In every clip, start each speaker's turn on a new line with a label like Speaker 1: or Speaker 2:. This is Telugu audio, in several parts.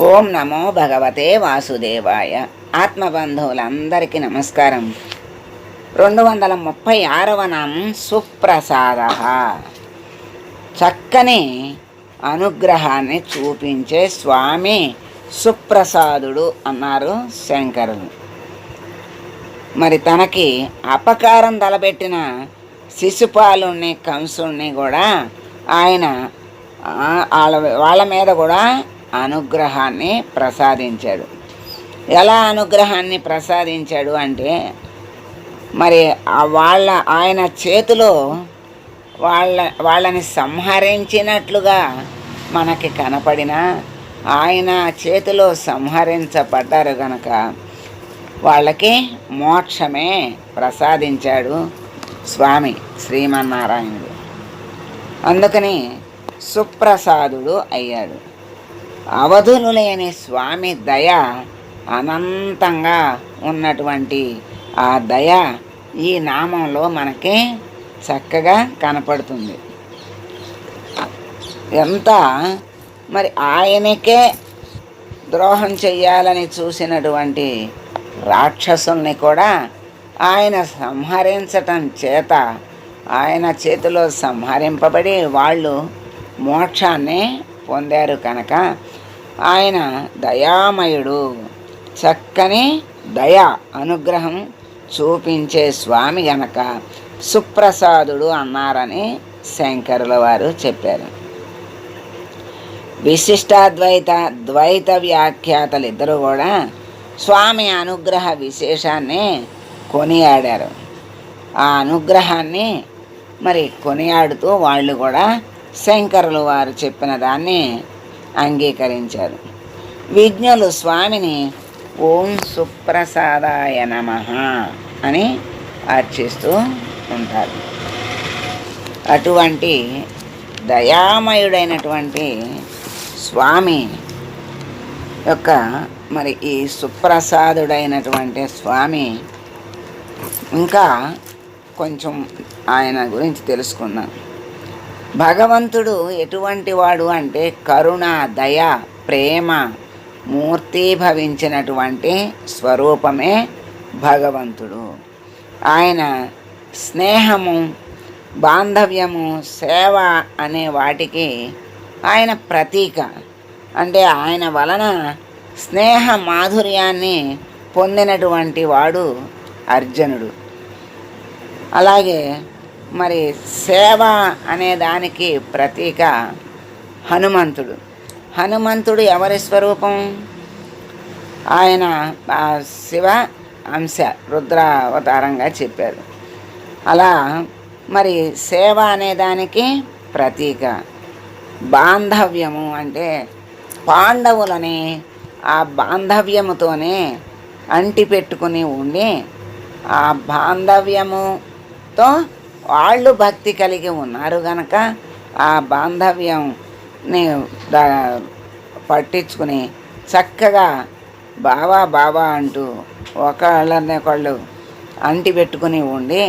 Speaker 1: ఓం నమో భగవతే వాసుదేవాయ. ఆత్మబంధువులందరికీ నమస్కారం. రెండు వందల ముప్పై ఆరవ నామం సుప్రసాద. చక్కని అనుగ్రహాన్ని చూపించే స్వామి సుప్రసాదుడు అన్నారు శంకరులు. మరి తనకి అపకారం తలబెట్టిన శిశుపాలుని కంసుణ్ణి కూడా ఆయన వాళ్ళ వాళ్ళ మీద కూడా అనుగ్రహాన్ని ప్రసాదించాడు. ఎలా అనుగ్రహాన్ని ప్రసాదించాడు అంటే మరి వాళ్ళ ఆయన చేతిలో వాళ్ళ వాళ్ళని సంహరించినట్లుగా మనకి కనపడిన ఆయన చేతిలో సంహరించబడ్డారు గనక వాళ్ళకి మోక్షమే ప్రసాదించాడు స్వామి శ్రీమన్నారాయణుడు. అందుకని సుప్రసాదుడు అయ్యాడు. అవధులు లేని స్వామి దయ అనంతంగా ఉన్నటువంటి ఆ దయ ఈ నామంలో మనకి చక్కగా కనపడుతుంది. ఎంత? మరి ఆయనకే ద్రోహం చెయ్యాలని చూసినటువంటి రాక్షసుల్ని కూడా ఆయన సంహరించటం చేత ఆయన చేతిలో సంహరింపబడి వాళ్ళు మోక్షాన్ని పొందారు కనుక ఆయన దయామయుడు. చక్కని దయ అనుగ్రహం చూపించే స్వామి గనక సుప్రసాదుడు అన్నారని శంకరుల వారు చెప్పారు. విశిష్టాద్వైత ద్వైత వ్యాఖ్యాతలు ఇద్దరు కూడా స్వామి అనుగ్రహ విశేషాన్ని కొనియాడారు. ఆ అనుగ్రహాన్ని మరి కొనియాడుతూ వాళ్ళు కూడా శంకరులు వారు చెప్పిన దాన్ని అంగీకరించారు. విజ్ఞులు స్వామిని ఓం సుప్రసాదాయ నమ అని అర్చిస్తూ ఉంటారు. అటువంటి దయామయుడైనటువంటి స్వామి యొక్క మరి ఈ సుప్రసాదుడైనటువంటి స్వామి ఇంకా కొంచెం ఆయన గురించి తెలుసుకుందాం. భగవంతుడు ఎటువంటి వాడు అంటే కరుణ దయ ప్రేమ మూర్తీభవించినటువంటి స్వరూపమే భగవంతుడు. ఆయన స్నేహము బాంధవ్యము సేవ అనే వాటికి ఆయన ప్రతీక. అంటే ఆయన వలన స్నేహ మాధుర్యాన్ని పొందినటువంటి వాడు అర్జునుడు. అలాగే మరి సేవ అనే దానికి ప్రతీక హనుమంతుడు. హనుమంతుడు ఎవరి స్వరూపం? ఆయన శివ అంశ రుద్ర అవతారంగా చెప్పారు. అలా మరి సేవ అనే దానికి ప్రతీక. బాంధవ్యము అంటే పాండవులని ఆ బాంధవ్యముతోనే అంటి పెట్టుకుని ఉండి ఆ బాంధవ్యముతో వాళ్ళు భక్తి కలిగి ఉన్నారు గనక ఆ బాంధవ్యంని పట్టించుకుని చక్కగా బావా బావా అంటూ ఒకళ్ళని ఒకళ్ళు అంటి పెట్టుకుని ఉండి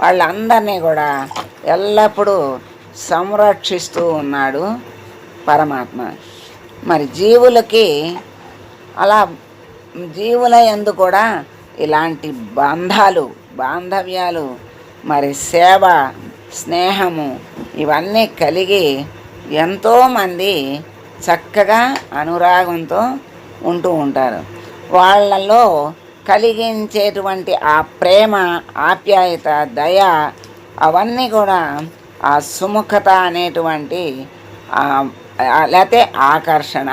Speaker 1: వాళ్ళందరినీ కూడా ఎల్లప్పుడూ సంరక్షిస్తూ ఉన్నాడు పరమాత్మ. మరి జీవులకి అలా జీవుల ఎందు కూడా ఇలాంటి బంధాలు బాంధవ్యాలు మరి సేవ స్నేహము ఇవన్నీ కలిగి ఎంతోమంది చక్కగా అనురాగంతో ఉంటూ ఉంటారు. వాళ్ళలో కలిగించేటువంటి ఆ ప్రేమ ఆప్యాయత దయ అవన్నీ కూడా ఆ సుముఖత అనేటువంటి లేకపోతే ఆకర్షణ.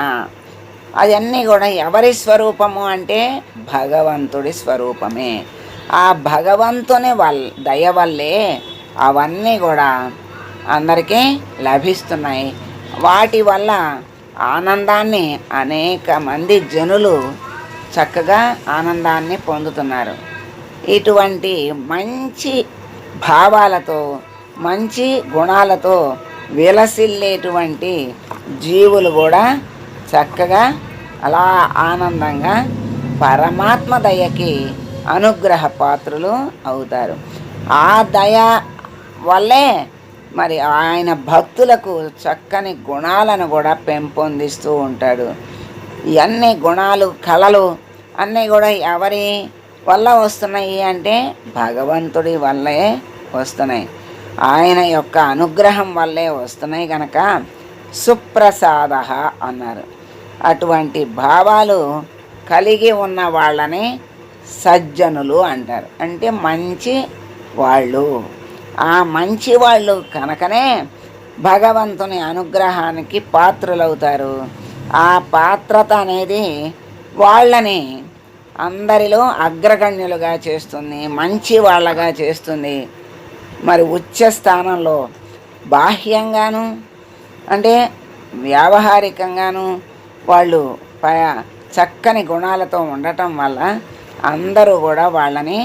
Speaker 1: అవన్నీ కూడా ఎవరి స్వరూపము అంటే భగవంతుడి స్వరూపమే. ఆ భగవంతుని వల్ దయ వల్లే అవన్నీ కూడా అందరికీ లభిస్తున్నాయి. వాటి వల్ల ఆనందాన్ని అనేక మంది జనులు చక్కగా ఆనందాన్ని పొందుతున్నారు. ఇటువంటి మంచి భావాలతో మంచి గుణాలతో విలసిల్లేటువంటి జీవులు కూడా చక్కగా అలా ఆనందంగా పరమాత్మ దయకి అనుగ్రహ పాత్రలు అవుతారు. ఆ దయ వల్లే మరి ఆయన భక్తులకు చక్కని గుణాలను కూడా పెంపొందిస్తూ ఉంటాడు. ఇవన్నీ గుణాలు కళలు అన్నీ కూడా ఎవరి వల్ల వస్తున్నాయి అంటే భగవంతుడి వల్లే వస్తున్నాయి. ఆయన యొక్క అనుగ్రహం వల్లే వస్తున్నాయి కనుక సుప్రసాద అన్నారు. అటువంటి భావాలు కలిగి ఉన్న వాళ్ళని సజ్జనులు అంటారు. అంటే మంచి వాళ్ళు. ఆ మంచి వాళ్ళు కనుకనే భగవంతుని అనుగ్రహానికి పాత్రులవుతారు. ఆ పాత్రత అనేది వాళ్ళని అందరిలో అగ్రగణ్యులుగా చేస్తుంది మంచి వాళ్ళగా చేస్తుంది. మరి ఉచ్చ స్థానంలో బాహ్యంగాను అంటే వ్యావహారికంగాను వాళ్ళు ప చక్కని గుణాలతో ఉండటం వల్ల అందరూ కూడా వాళ్ళని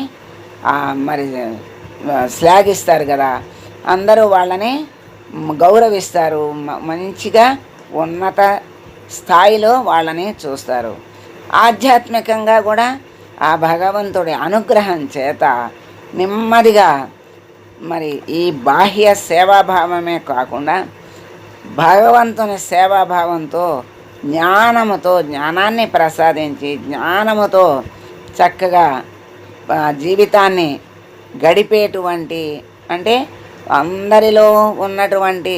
Speaker 1: మరి శ్లాఘిస్తారు కదా. అందరూ వాళ్ళని గౌరవిస్తారు మంచిగా ఉన్నత స్థాయిలో వాళ్ళని చూస్తారు. ఆధ్యాత్మికంగా కూడా ఆ భగవంతుడి అనుగ్రహం చేత నెమ్మదిగా మరి ఈ బాహ్య సేవాభావమే కాకుండా భగవంతుని సేవాభావంతో జ్ఞానముతో జ్ఞానాన్ని ప్రసాదించి జ్ఞానముతో చక్కగా జీవితాన్ని గడిపేటువంటి అంటే అందరిలో ఉన్నటువంటి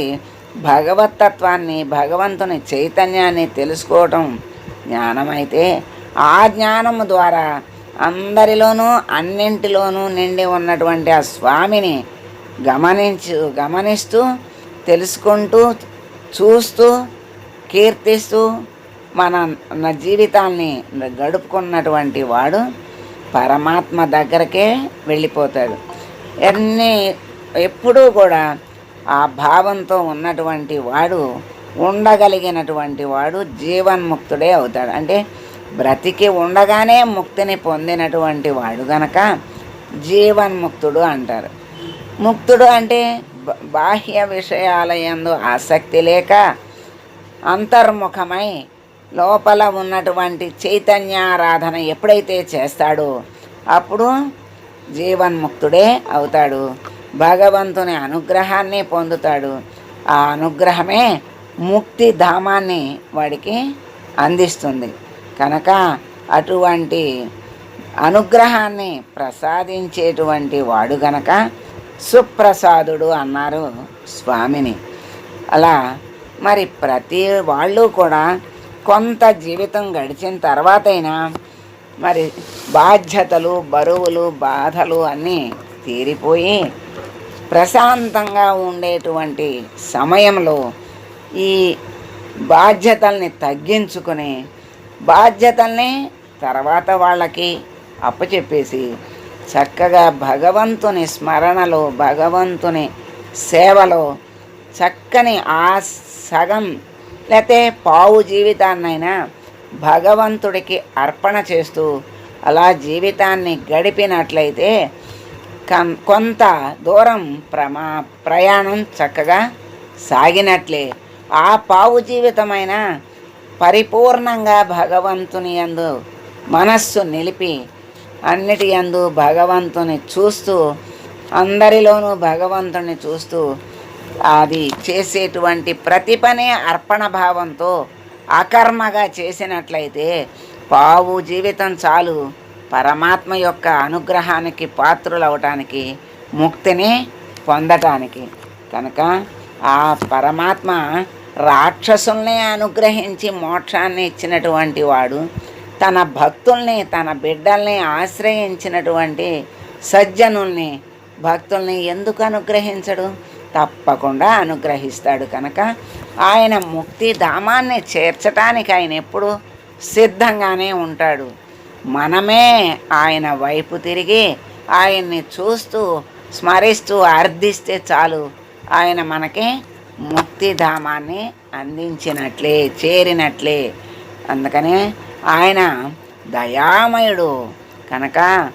Speaker 1: భగవతత్వాన్ని భగవంతుని చైతన్యాన్ని తెలుసుకోవటం జ్ఞానమైతే ఆ జ్ఞానము ద్వారా అందరిలోనూ అన్నింటిలోనూ నిండి ఉన్నటువంటి ఆ స్వామిని గమనించు గమనిస్తూ తెలుసుకుంటూ చూస్తూ కీర్తిస్తూ మన నా జీవితాన్ని గడుపుకున్నటువంటి వాడు పరమాత్మ దగ్గరకే వెళ్ళిపోతాడు. ఎన్ని ఎప్పుడూ కూడా ఆ భావంతో ఉన్నటువంటి వాడు ఉండగలిగినటువంటి వాడు జీవన్ముక్తుడే అవుతాడు. అంటే బ్రతికి ఉండగానే ముక్తిని పొందినటువంటి వాడు గనక జీవన్ముక్తుడు అంటారు. ముక్తుడు అంటే బాహ్య విషయాల యందు ఆసక్తి లేక అంతర్ముఖమై లోపల ఉన్నటువంటి చైతన్యారాధన ఎప్పుడైతే చేస్తాడో అప్పుడు జీవన్ముక్తుడే అవుతాడు. భగవంతుని అనుగ్రహాన్ని పొందుతాడు. ఆ అనుగ్రహమే ముక్తి ధామాన్ని వాడికి అందిస్తుంది. కనుక అటువంటి అనుగ్రహాన్ని ప్రసాదించేటువంటి వాడు గనక సుప్రసాదుడు అన్నారు స్వామిని. అలా మరి ప్రతి వాళ్ళు కూడా కొంత జీవితం గడిచిన తర్వాతైనా మరి బాధ్యతలు బరువులు బాధలు అన్నీ తీరిపోయి ప్రశాంతంగా ఉండేటువంటి సమయంలో ఈ బాధ్యతల్ని తగ్గించుకుని బాధ్యతల్ని తర్వాత వాళ్ళకి అప్పచెప్పేసి చక్కగా భగవంతుని స్మరణలో భగవంతుని సేవలో చక్కని ఆ సగం లేకపోతే పావు జీవితాన్నైనా భగవంతుడికి అర్పణ చేస్తూ అలా జీవితాన్ని గడిపినట్లయితే కం- కొంత దూరం ప్రమా ప్రయాణం చక్కగా సాగినట్లే. ఆ పావు జీవితమైన పరిపూర్ణంగా భగవంతుని యందు మనస్సు నిలిపి అన్నిటి యందు భగవంతుని చూస్తూ అందరిలోనూ భగవంతుని చూస్తూ అది చేసేటువంటి ప్రతి పని అర్పణ భావంతో అకర్మగా చేసినట్లయితే పావు జీవితం చాలు. పరమాత్మ యొక్క అనుగ్రహానికి పాత్రులవటానికి ముక్తిని పొందటానికి. కనుక ఆ పరమాత్మ రాక్షసుల్ని అనుగ్రహించి మోక్షాన్ని ఇచ్చినటువంటి వాడు తన భక్తుల్ని తన బిడ్డల్ని ఆశ్రయించినటువంటి సజ్జనుల్ని భక్తుల్ని ఎందుకు అనుగ్రహించడు? తప్పకుండా అనుగ్రహిస్తాడు కనుక ఆయన ముక్తి ధామాన్ని చేర్చటానికి ఆయన ఎప్పుడు సిద్ధంగానే ఉంటాడు. మనమే ఆయన వైపు తిరిగి ఆయన్ని చూస్తూ స్మరిస్తూ అర్థిస్తే చాలు. ఆయన మనకి ముక్తిధామాన్ని అందించినట్లే చేరినట్లే. అందుకనే ఆయన దయామయుడు. కనుక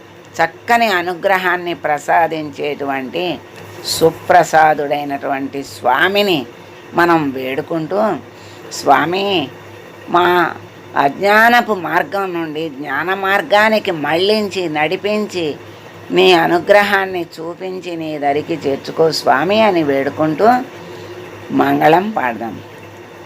Speaker 1: చక్కని అనుగ్రహాన్ని ప్రసాదించేటువంటి సుప్రసాదుడైనటువంటి స్వామిని మనం వేడుకుంటూ స్వామి మా అజ్ఞానపు మార్గం నుండి జ్ఞాన మార్గానికి మళ్ళించి నడిపించి నీ అనుగ్రహాన్ని చూపించి నీ దరికి చేర్చుకో స్వామి అని వేడుకుంటూ మంగళం పాడదాం.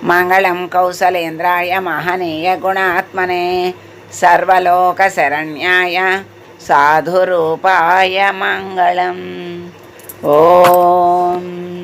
Speaker 1: మంగళం కౌశలేంద్రాయ మహనీయ గుణాత్మనే సర్వలోక శరణ్యాయ సాధురూపాయ మంగళం. Om.